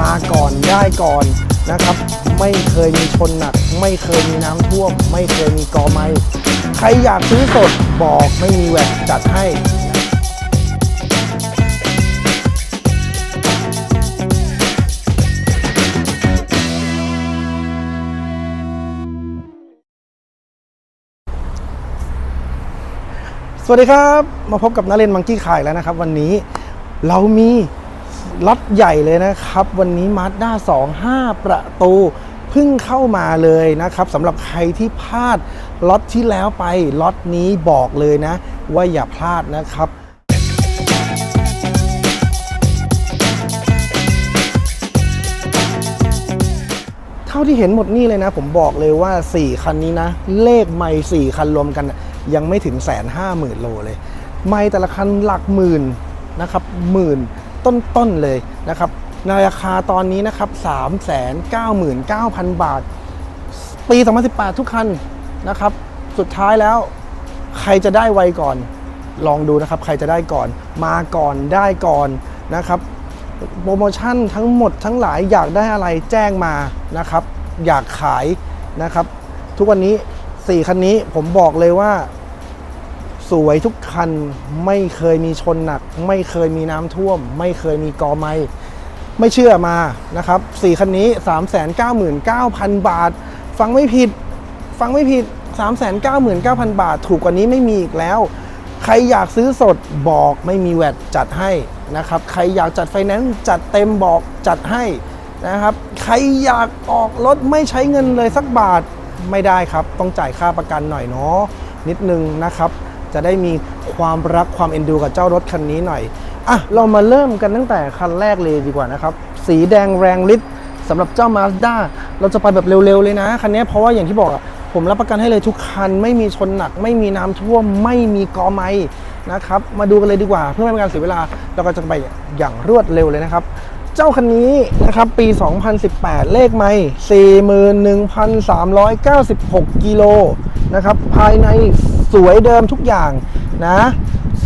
มาก่อนได้ก่อนนะครับ ไม่เคยมีชนหนัก ไม่เคยมีน้ำท่วม ไม่เคยมีกอไม้ใครอยากซื้อสดบอกไม่มีแหวกจัดให้สวัสดีครับ มาพบกับนาเรนมังกี้ขายแล้วนะครับ วันนี้เรามี ล็อตใหญ่เลยนะครับ วันนี้มา z ด้า2 5 ประตูเพิ่งเข้ามาเลยนะครับสำหรับใครที่พลาดล็อตที่แล้วไปล็อตนี้บอกเลยนะ ว่าอย่าพลาดนะครับเท่าที่เห็นหมดนี่เลยนะ ผมบอกเลยว่า 4 คันนี้นะ เลขไม่4คันรวมกัน ยังไม่ถึงแสนห้าหมื่นโลเลย ไม่แต่ละคันหลักหมื่นนะครับหมื่น ต้นๆเลยนะครับในราคาตอนนี้นะครับ 3 9 9 0 0 0 บาท ปี 2018 ทุกคันนะครับ สุดท้ายแล้วใครจะได้ไวก่อน ลองดูนะครับ ใครจะได้ก่อน มาก่อนได้ก่อนนะครับ โปรโมชั่นทั้งหมดทั้งหลายอยากได้อะไรแจ้งมานะครับ อยากขายนะครับ ทุกวันนี้ 4 คันนี้ผมบอกเลยว่า สวยทุกคันไม่เคยมีชนหนัก ไม่เคยมีน้ำท่วม ไม่เคยมีกอไม้ไม่เชื่อมานะครับ4คันนี้ 399,000 บาท ฟังไม่ผิด ฟังไม่ผิด 399,000 บาท ถูกกว่านี้ไม่มีอีกแล้ว ใครอยากซื้อสดบอกไม่มีแวดจัดให้นะครับ ใครอยากจัดไฟแนนซ์จัดเต็มบอกจัดให้นะครับ ใครอยากออกรถไม่ใช้เงินเลยสักบาทไม่ได้ครับ ต้องจ่ายค่าประกันหน่อยเนาะนิดนึงนะครับ จะได้มีความรักความเอ็นดูกับเจ้ารถคันนี้หน่อยอะเรามาเริ่มกันตั้งแต่คันแรกเลยดีกว่านะครับ สีแดงแรงฤทธิ์สำหรับเจ้า Mazda เราจะไปแบบเร็วๆเลยนะ คันนี้เพราะว่าอย่างที่บอกอะผมรับประกันให้เลยทุกคัน ไม่มีชนหนัก ไม่มีน้ำท่วม ไม่มีกอไม้นะครับ มาดูกันเลยดีกว่า เพื่อไม่เป็นการเสียเวลา เราก็จะไปอย่างรวดเร็วเลยนะครับ เจ้าคันนี้นะครับปี 2018 เลขไม่41,396 กิโลนะครับภายใน สวยเดิมทุกอย่างนะ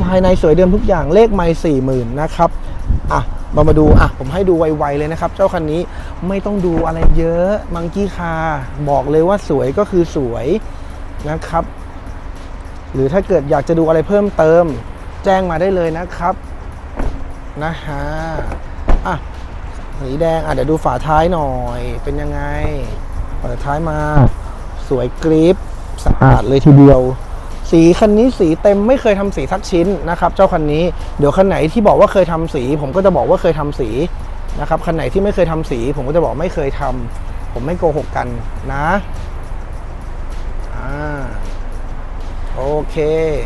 ภายในสวยเดิมทุกอย่างเลขไม่สี่หมื่นนะครับอะเรามาดูอะผมให้ดูไวๆเลยนะครับ เจ้าคันนี้ไม่ต้องดูอะไรเยอะมังกี้คาบอกเลยว่าสวยก็คือสวยนะครับ หรือถ้าเกิดอยากจะดูอะไรเพิ่มเติม แจ้งมาได้เลยนะครับนะฮะอะสีแดงอะเดี๋ยวดูฝาท้ายหน่อย เป็นยังไงเปิดท้ายมา สวยกริปสะอาดเลยทีเดียว สีคันนี้สีเต็มไม่เคยทำสีสักชิ้นนะครับ เจ้าคันนี้เดี๋ยวคันไหนที่บอกว่าเคยทำสี ผมก็จะบอกว่าเคยทำสีนะครับคันไหนที่ไม่เคยทำสี ผมก็จะบอกไม่เคยทำผมไม่โกหกกันนะอ่าโอเค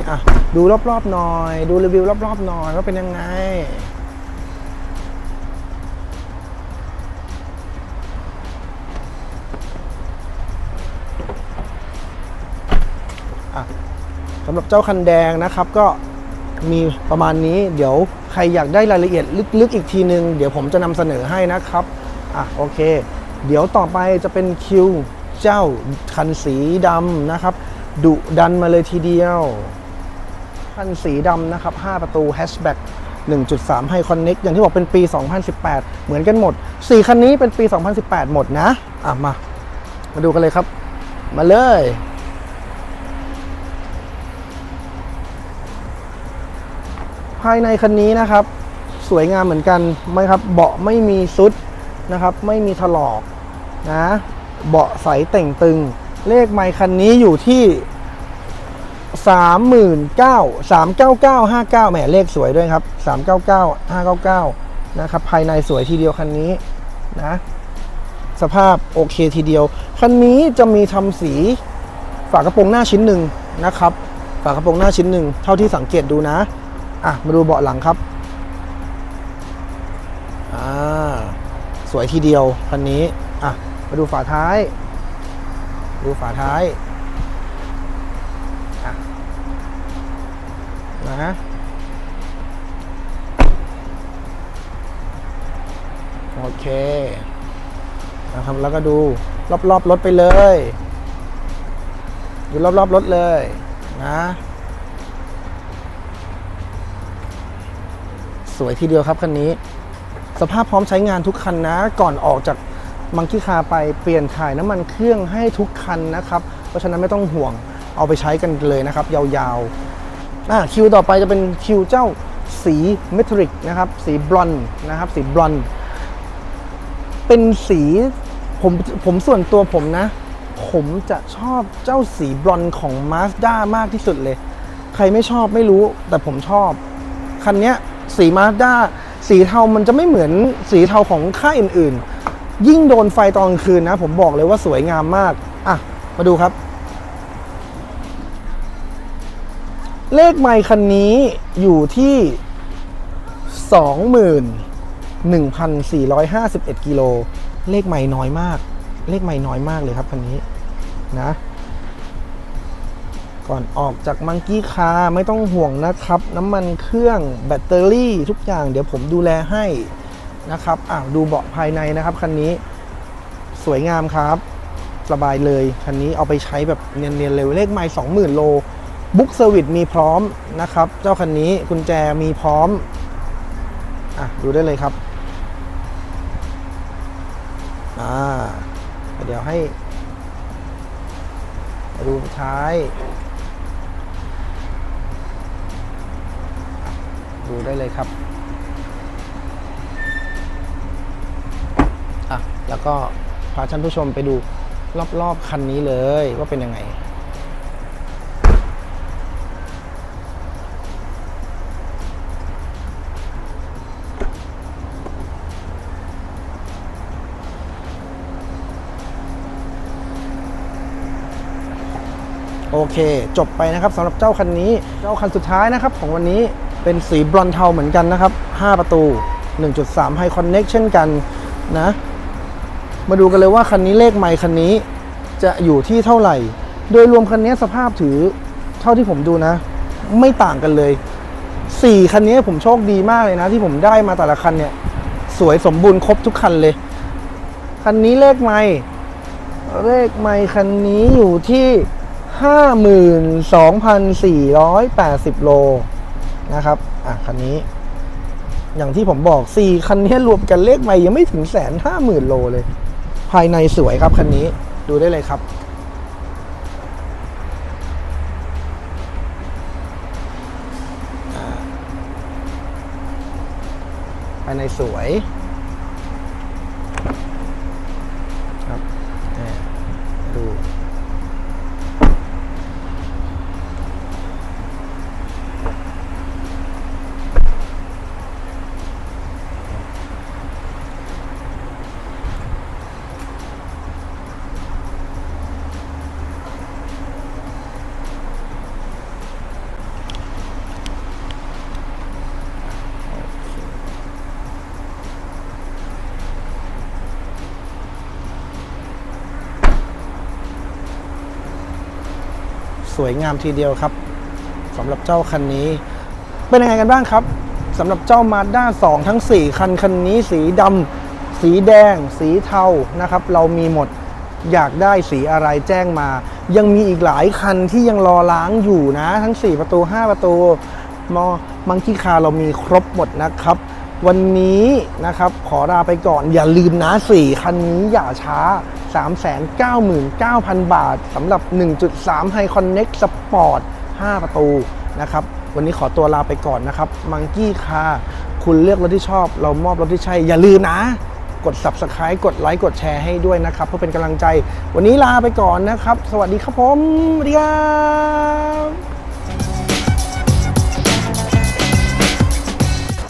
อะดูรอบๆหน่อย ดูรีวิวรอบๆหน่อยว่าเป็นยังไง หรับเจ้าคันแดงนะครับก็มีประมาณนี้เดี๋ยวใครอยากได้รายละเอียดลึกๆอีกทีนึง เดี๋ยวผมจะนำเสนอให้นะครับอะโอเค เดี๋ยวต่อไปจะเป็นคิวเจ้าคันสีดำนะครับดุดันมาเลยทีเดียว คันสีดำนะครับ 5 ประตูแฮชแบ็ก1.3 ให้คอนเน็กอย่างที่บอกเป็นปี 2018 เหมือนกันหมด 4 คันนี้เป็นปี 2018 หมดนะ อะมา มาดูกันเลยครับ มาเลยายในคันนี้นะครับ สวยงามเหมือนกันไหมครับ เบาะไม่มีซุดนะครับ ไม่มีถลอกนะ เบาะใสแต่งตึง เลขไมค์คันนี้อยู่ที่3 9 3 9 9 5 9แหมเลขสวยด้วยครับ 3 9 9 5 9 9 นะครับ ภายในสวยทีเดียวคันนี้นะ สภาพโอเคทีเดียว คันนี้จะมีทำสีฝากระโปรงหน้าชิ้นหนึ่งนะครับ ฝากระโปรงหน้าชิ้นหนึ่งเท่าที่สังเกตดูนะ อะ มาดูเบาะหลังครับอ่าสวยทีเดียวคันนี้ อะ มาดูฝาท้าย ดูฝาท้ายอะนะโอเค นะครับ แล้วก็ดูรอบๆรถไปเลย ดูรอบๆรถเลย นะ สวยทีเดียวครับคันนี้ สภาพพร้อมใช้งานทุกคันนะ ก่อนออกจากมังคีคาไปเปลี่ยนถ่ายน้ำมันเครื่องให้ทุกคันนะครับ เพราะฉะนั้นไม่ต้องห่วงเอาไปใช้กันเลยนะครับ ยาวๆอะคิวต่อไปจะเป็นคิวเจ้าสีเมทัลิกนะครับ สีบลอนด์นะครับ สีบลอนด์เป็นสีผมผมส่วนตัวผมนะ ผมจะชอบเจ้าสีบลอนด์ของ Mazda มากที่สุดเลย ใครไม่ชอบไม่รู้แต่ผมชอบ คันเนี้ย สีมาด้าสีเทามันจะไม่เหมือนสีเทาของค่ายอื่นๆ ยิ่งโดนไฟตอนคืนนะ ผมบอกเลยว่าสวยงามมาก อะ มาดูครับ เลขไมค์คันนี้อยู่ที่ 21,451 กิโล เลขไมค์น้อยมาก เลขไมค์น้อยมากเลยครับคันนี้นะ ก่อนออกจากมังกี้คาไม่ต้องห่วงนะครับ น้ำมันเครื่องแบตเตอรี่ทุกอย่างเดี๋ยวผมดูแลให้นะครับอะดูเบาะภายในนะครับคันนี้สวยงามครับสบายเลยคันนี้เอาไปใช้แบบเนียนๆเร็วเลขไมล์20,000โลบุ๊กเซอร์วิสมีพร้อมนะครับ เจ้าคันนี้กุญแจมีพร้อมอะดูได้เลยครับอ่าเดี๋ยวให้ ดูท้าย ดูได้เลยครับอะแล้วก็พาท่านผู้ชมไปดูรอบๆคันนี้เลยว่าเป็นยังไงโอเค จบไปนะครับสำหรับเจ้าคันนี้ เจ้าคันสุดท้ายนะครับของวันนี้ เป็นสีบรอนเทาเหมือนกันนะครับ 5 ประตู 1.3 High Connect เช่นกันนะ มาดูกันเลยว่าคันนี้เลขไมค์คันนี้จะอยู่ที่เท่าไหร่ โดยรวมคันนี้สภาพถือเท่าที่ผมดูนะ ไม่ต่างกันเลย 4 คันนี้ผมโชคดีมากเลยนะ ที่ผมได้มาแต่ละคันเนี่ย สวยสมบูรณ์ครบทุกคันเลย คันนี้เลขไมค์เลขไมค์คันนี้อยู่ที่ 52,480 โล นะครับ อะคันนี้ อย่างที่ผมบอก 4 คันนี้รวมกันเลขใหม่ยังไม่ถึงแสนห้าหมื่นโลเลย ภายในสวยครับคันนี้ดูได้เลยครับ ภายในสวย ครับเนี่ยดู สวยงามทีเดียวครับสำหรับเจ้าคันนี้ เป็นยังไงกันบ้างครับสำหรับเจ้า Mazda 2ทั้ง 4 คันคันนี้สีดำสีแดง สีเทานะครับ เรามีหมดอยากได้สีอะไรแจ้งมา ยังมีอีกหลายคันที่ยังรอล้างอยู่นะ ทั้ง 4 ประตู 5 ประตูมอมังคีคาเรามีครบหมดนะครับ วันนี้นะครับขอลาไปก่อนอย่าลืมนะ 4 คันนี้อย่าช้า 399,000 บาทสำหรับ 1.3 High Connect Sport 5 ประตูนะครับ วันนี้ขอตัวลาไปก่อนนะครับมังกี้คาคุณเลือกรถที่ชอบ เรามอบรถที่ใช่ อย่าลืมนะ กด Subscribe กดไลค์กดแชร์ให้ด้วยนะครับ เพื่อเป็นกำลังใจ วันนี้ลาไปก่อนนะครับ สวัสดีครับผมสวัสดีครับ